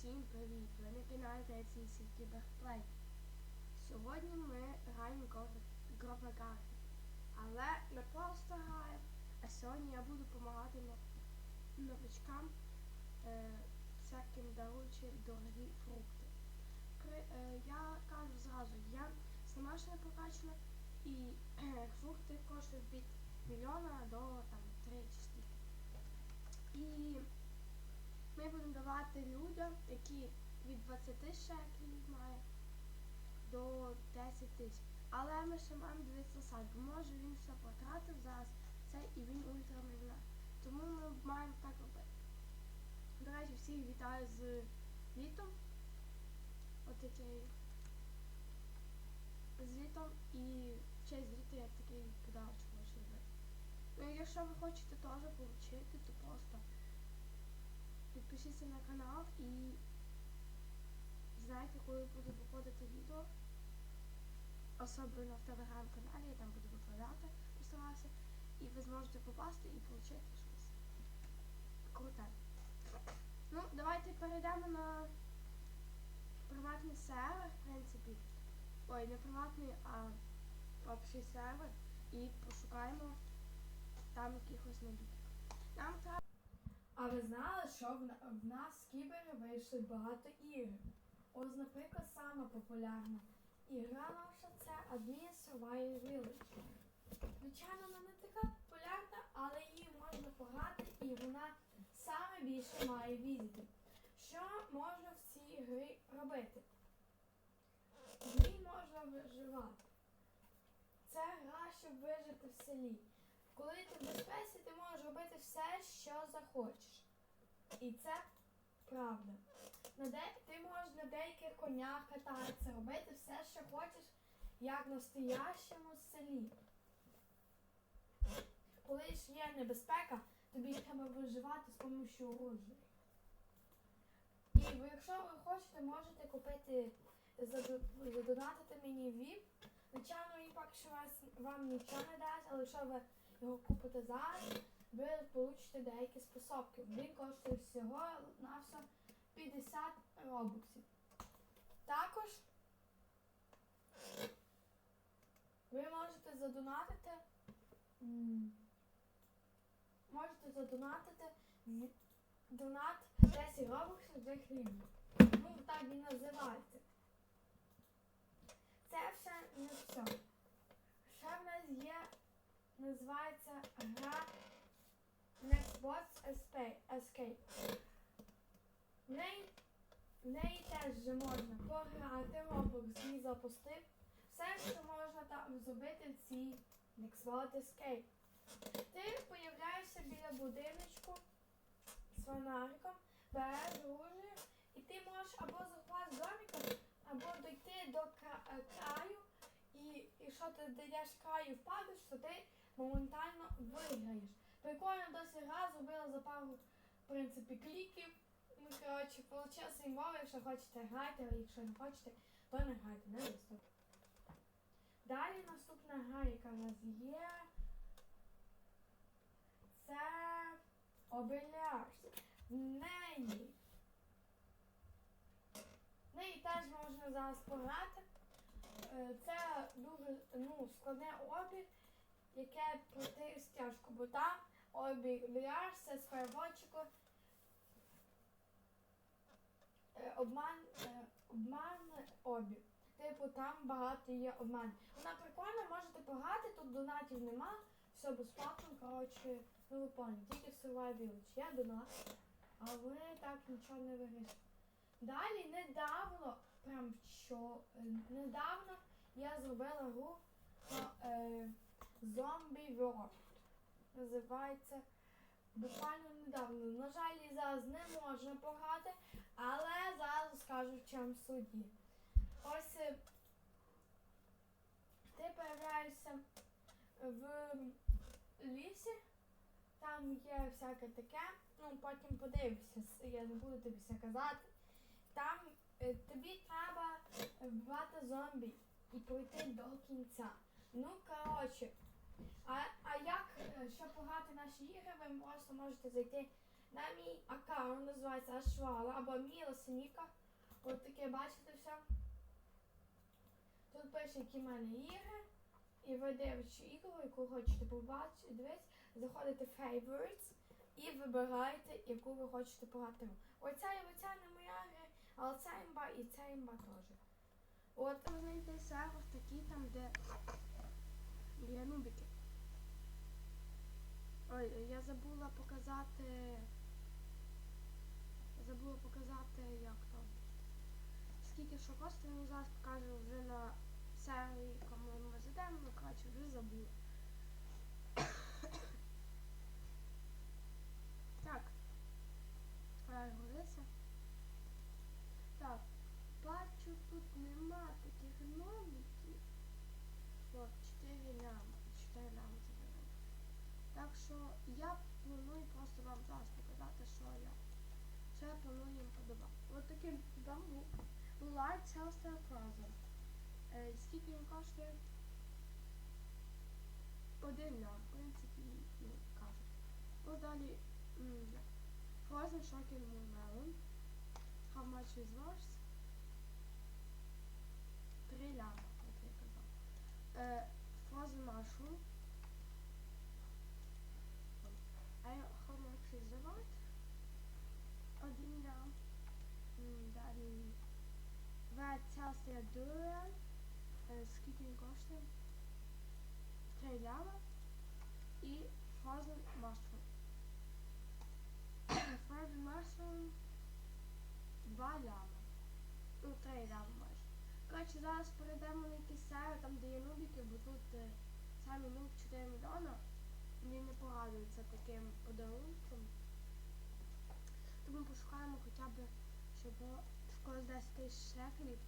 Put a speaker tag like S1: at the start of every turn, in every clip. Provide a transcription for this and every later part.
S1: Всім привіт! Ви на каналі Теційський Кіберплей. Сьогодні ми граємо графікарти. Але не просто граємо, а сьогодні я буду допомагати новичкам е, всяким даруючи дорогі фрукти. При, е, я кажу зразу, я сама ще не прокачана і е, фрукти коштують від мільйона до там 3 чи скільки. І ми будемо давати людям, які від 20 шекелів мають до 10 тисяч. Але ми ще маємо дивитися сайт, бо може він все потратив зараз це і він ультрамільйонер. Тому ми маємо так робити. До речі, всіх вітаю з літом. От який з літом і честь літа я такий подарочок можу зробити. Ну якщо ви хочете теж отримати, то просто підпишіться на канал і знаєте, коли буде виходити відео. Особливо в телеграм-каналі, я там буду викладати, постарався. І ви зможете попасти і отримати щось круте. Ну, давайте перейдемо на приватний сервер, в принципі. Ой, не приватний, а общий сервер. І пошукаємо там якихось набітків. Нам треба.
S2: А ви знали, що в, нас в кібері вийшли багато ігор? Ось, наприклад, сама популярна ігра наша це Admin Survival Village. Звичайно, вона не така популярна, але її можна пограти і вона саме більше має відео. Що можна в цій грі робити? В ній можна виживати. Це гра, щоб вижити в селі. Коли ти в безпеці, ти можеш робити все, що захочеш. І це правда. На де... Ти можеш на деяких конях кататися, робити все, що хочеш, як в настоящому селі. Коли ж є небезпека, тобі треба виживати з допомогою оружия. І якщо ви хочете, можете купити, задонатити мені VIP. Звичайно, він поки що вас, вам нічого не дасть, але якщо ви його купите зараз, ви получите деякі способки. Він коштує всього на все 50 робоксів. Також ви можете задонатити. Можете задонатити донат 10 робоксів за хліб. Ну, так він називається. Це все не все. Ще в нас є, називається гра Nextbots Espa- Escape. В неї, в неї теж вже можна пограти, Roblox її запустив. Все, що можна там зробити в цій Nextbot Escape. Ти появляєшся біля будиночку з фонариком, береш оружие, і ти можеш або захват домиком, або дойти до кра- краю, і якщо ти даєш краю впадеш, то ти моментально виграєш. Прикольно досі гра зробила за пару в принципі кліків. Ну, коротше, получився імбовий, якщо хочете грати, а якщо не хочете, то не грайте, не виступ. Далі наступна гра, яка в нас є. Це Обелярс. В неї. В неї теж можна зараз пограти. Е, Це дуже ну, складне обіг, яке пройти стяжку, бо там обіг VR, це з переводчиком. Е, Обман, е, обман обіг. Типу там багато є обман. Вона прикольна, можете пограти, тут донатів нема, все безплатно, коротше, ну ви поняли, тільки в Survival Village. Є донат, а вони так нічого не вирішують. Далі недавно, прям що, е, недавно я зробила гру е, World. Називається буквально недавно. На жаль, зараз не можна пограти, але зараз скажу в чому суді. Ось е, ти появляєшся в лісі, там є всяке таке, ну потім подивишся, я не буду тобі все казати. Там е, тобі треба вбивати зомбі і пройти до кінця. Ну, коротше, а, а як, е, щоб пограти наші ігри, ви просто можете зайти На мій аккаунт називається Ашвала або Міла Сініка. От таке бачите все. Тут пише, які в мене ігри. І ви дивитесь ігру, яку хочете побачити, дивись, заходите в Favorites і вибираєте, яку ви хочете пограти. Оця і оця не моя гра, але ця імба і ця імба теж. От
S1: Там знайти сервер такий там, де є нубики. Ой, я забула показати. Забула показати, як там. Скільки що коштує, ну зараз покажу вже на сервері, кому ми зайдемо, ну коротше, вже забула. так. Давай. Так. Бачу, тут нема таких номіків. От, 4 ляма. 4 ляма заберемо. Так що я планую просто вам зараз показати, що я. Що я планую їм подавати. От таким бамбук. Large Hellstar Frozen. Е, скільки він коштує? Один лям, в принципі, ну, кажуть. Ну, далі Frozen Shocking Moon Melon. How much is yours? Три ляма, як я казав. Frozen Mushroom. А я- how much is that? Один лям. М, Далі Durian. Е, Скільки він коштує? Три ляма. І Frozen Mushroom. Frozen Mushroom. Два ляма. Ну, три ляма майже. Коротше, зараз перейдемо на якийсь сервер, там де є нубіки, бо тут е, самі нуб 4 мільйона. Мені не порадується таким подарунком. Тому пошукаємо хоча б, щоб в когось 10 тисяч шекелів.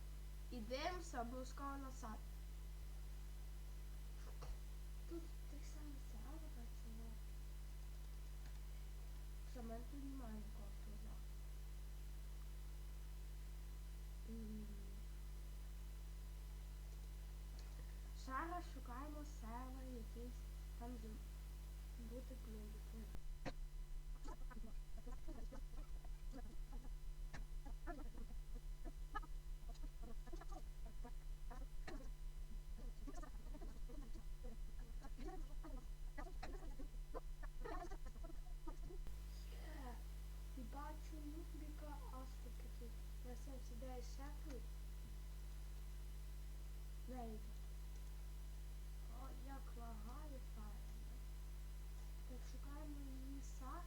S1: І дивимося обов'язково на сайт. Тут самий сервер, а чого? Що, мене тут немає нікого. М. Зараз шукаємо сервер якийсь там де бути плюнути. Є. І бачу нубіка аж тут такий на 79 шекелів. Вейд. О, як лагає файно. Так шукаємо її сайт.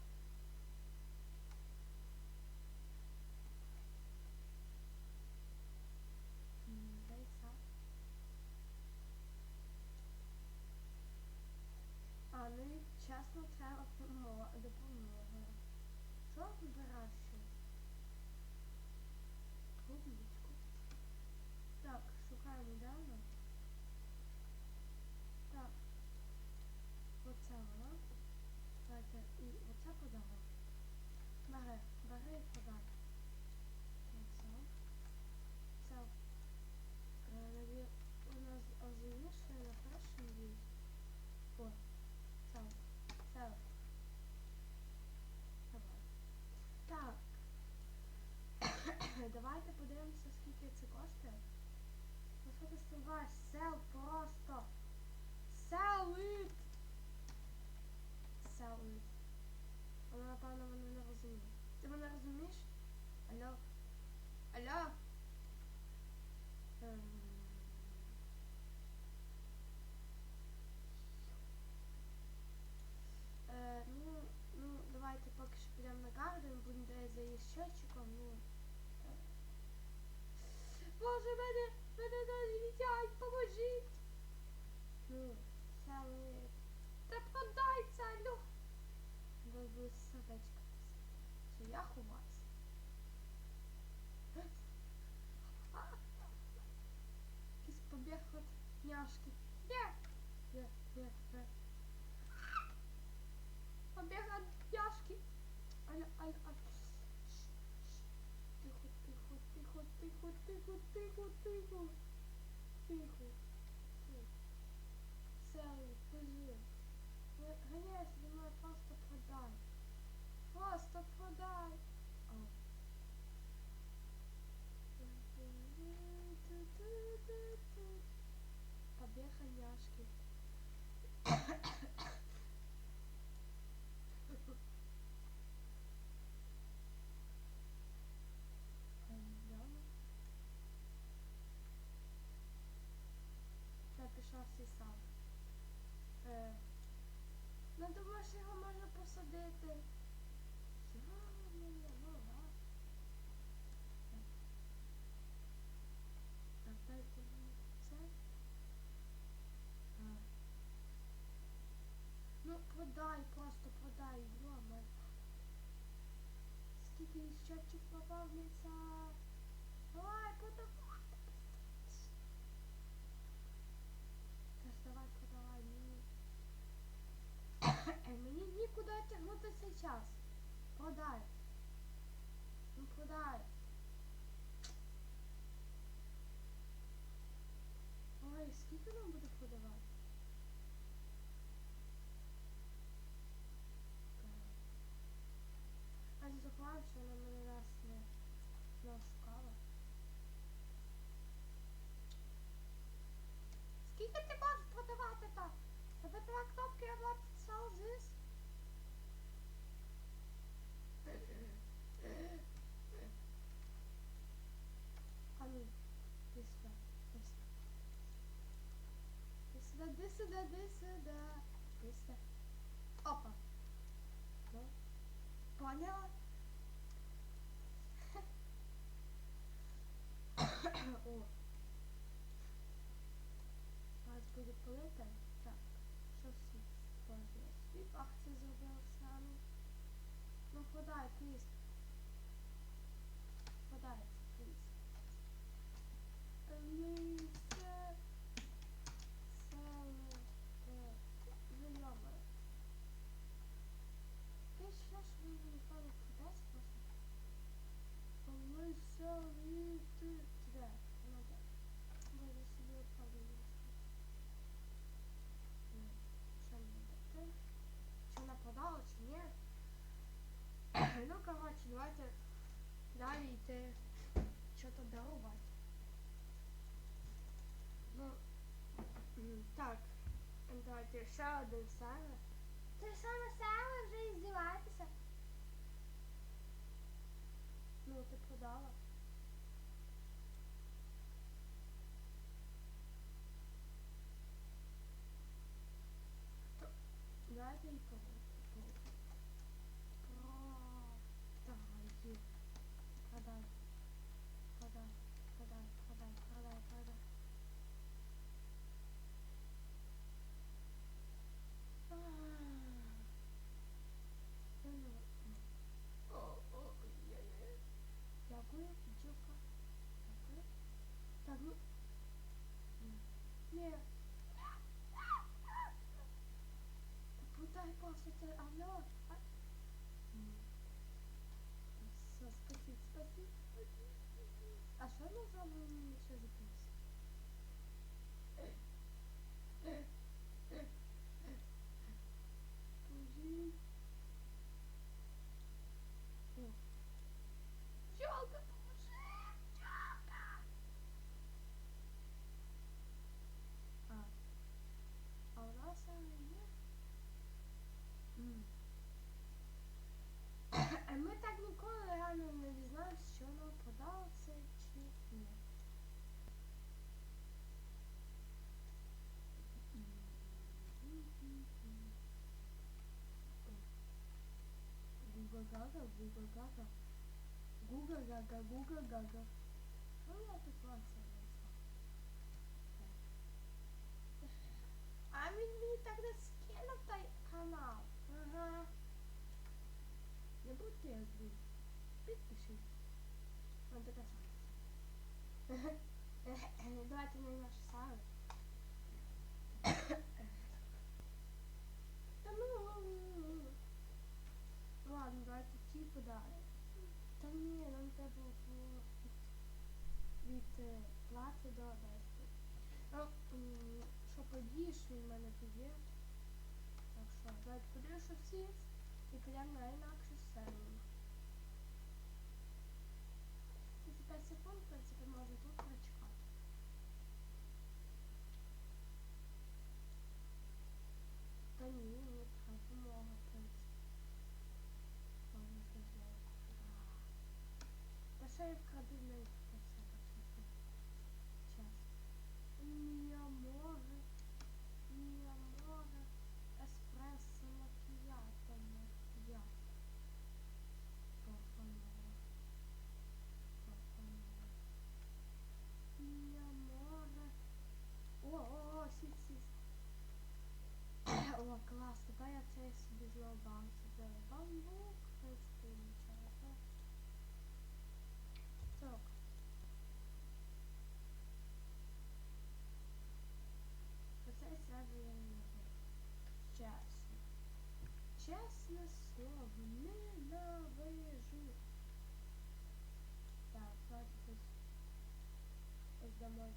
S1: М, Де сайт? А, ну і чесно, треба помо- допомога. Що вибирав щось? Клубничку. Так, шукаємо далі. Так. Оце вона. Давайте і оце подамо. Бери, бери і подай. Оце. Це. Е, наві- У нас озимішує на першому віз. О, це. Це. Давай. Так. Давайте подивимося, скільки це коштує. Ти стрибаєш? Сел просто. Sell it! Sell it. Вона, напевно, мене не розуміє. Ти мене розумієш? Алло? Алло? Ем. Е, ну, ну, давайте поки що підемо на гарден, будемо десь за її щочиком, ну. Боже, мене, мене нас їдять, поможіть! Ну, саме. Та продайся, алло! Ви ви Чи я ховаюся? Якийсь побіг от няшки. Є! Є, є, є. Побіг от няшки. Аля, аля, аля. Ш, ш, ш. Тихо, тихо, тихо, тихо, тихо, тихо, тихо. Тихо. Тихо. Селі, бежи. Ганяйся, зі мною просто продай. Ой, просто продай. О. Побег няшки. Я пішла всі сам. Е, думаєш, його можна посадити? Я не ну ладно. Так, дайте мені це. А. Ну, продай, просто продай, йома. Скільки щочик поповниться. Давай, продавай. Та давай, продавай мені. Е, Мені нікуди тягнути час. Продай. Ну продай. Ой, скільки нам буде продавати? А не заховаю, що вона мене раз не, не ошукала. Скільки ти можеш продавати так? Тебе два кнопки я want to sell this? А ну, іди сюди, іди сюди. Сюди. Іди сюди. Опа. Ну, поняла? О. Зараз буде пилити. Так, що світ боже, світ акції зробив самі. Ну подай, пліз. Подай це, пліз. Лісе. Селе. Ну йома. Ти що ж ви мені пане продасть просто? Лисе, літи. Де? Ну де? Боже, собі впаду. Що мені дати? Чи вона подала, чи ні? ну, коротше, давайте далі йти що-то дарувати. Ну, так, давайте ще один саме. Те саме саме вже і здіватися. Ну, ти подала. Давайте і повернути. Продай. Продай. Продай. Продай. Продай. Продай. Продай. А. Ну, ну, ну. О, о, ой-ой-ой. Дякую, дівка. Дякую. Так, ну. Ні. Ні. Продай просто це, алло. А... М. Все, спасибо, спасибо, спасибо. А що ми з вами ще записуємо? Боже. О. Пчелка, поможи! Пчелка! А. А у нас саме є? М. А ми так ніколи реально не дізнаємося, що нам подало це чи ні. Гуга гага, гуга гага. Гуга гага, гуга гага. Що я тут лася А він мені так не скинув той обережно. Давайте на наші сави. Та ну ладно, давайте типа да. Да не нам треба було від плати до одесу. Ну, що подієш, він в мене піде. Так що, давайте подивлюся всі, і підемо на інакше серію. секунд, в принципі, можна тут. домой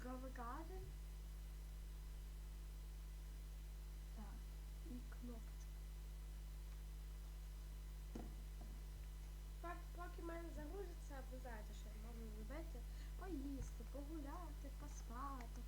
S1: Гровый гаден. Так, и кнопочка Поки мене загрузиться, ви знаєте, що я можу любити поїсти, погуляти, поспати.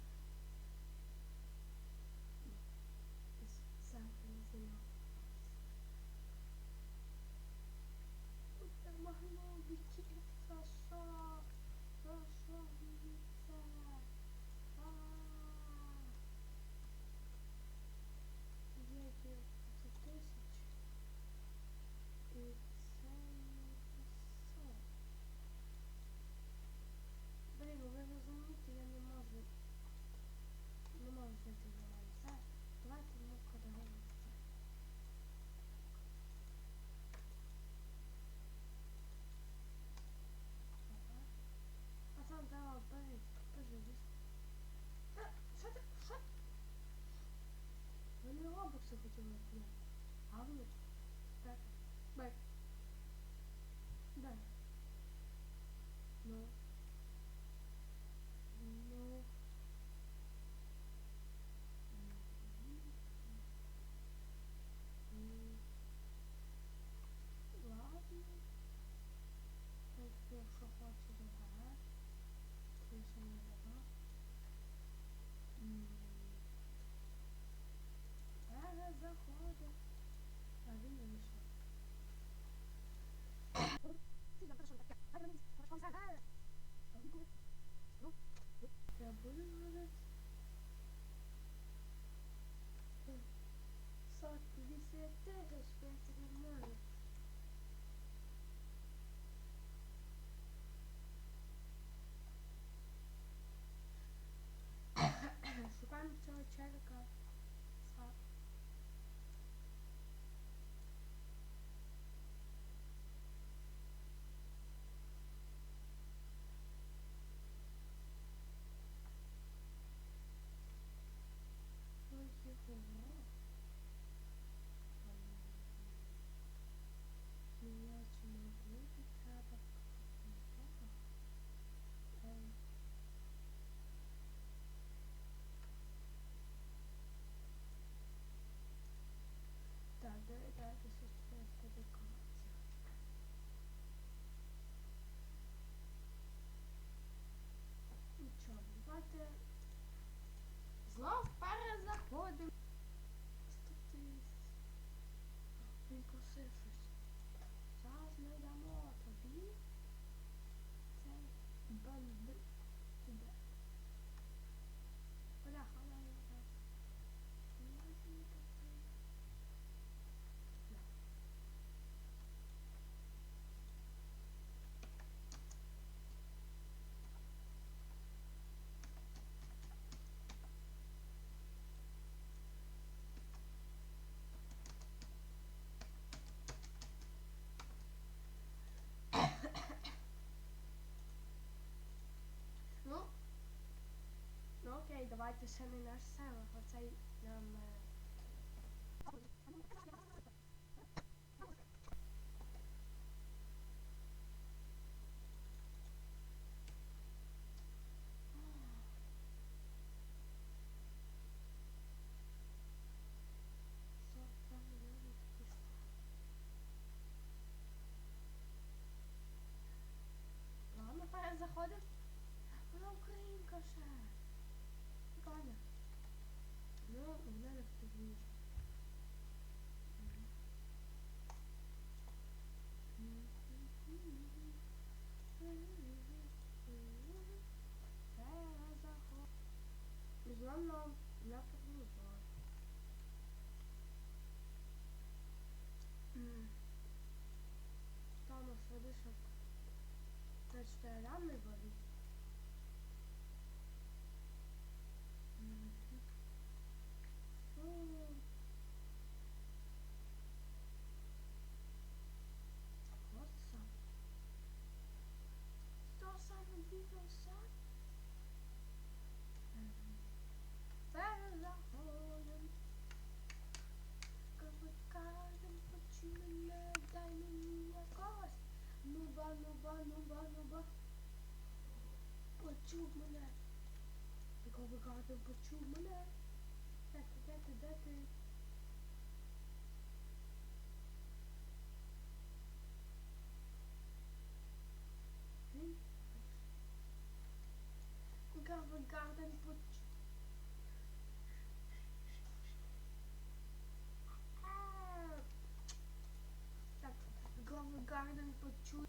S1: давайте ще не наш село, оцей нам. Е, gösteren mi var? প্রচুর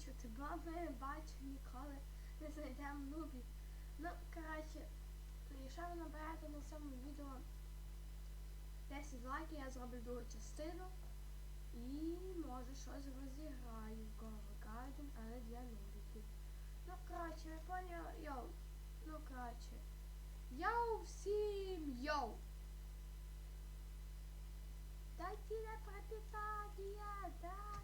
S1: бачити, бо ми бачимо ніколи, не знайдемо нубів. Ну, коротше, якщо ви на цьому відео 10 лайків, я зроблю другу частину і може щось розіграю в Google Garden, але для нубіків. Ну, коротше, я поняли, йоу, ну коротше. Йоу всім йоу! Дайте на пропитание, да!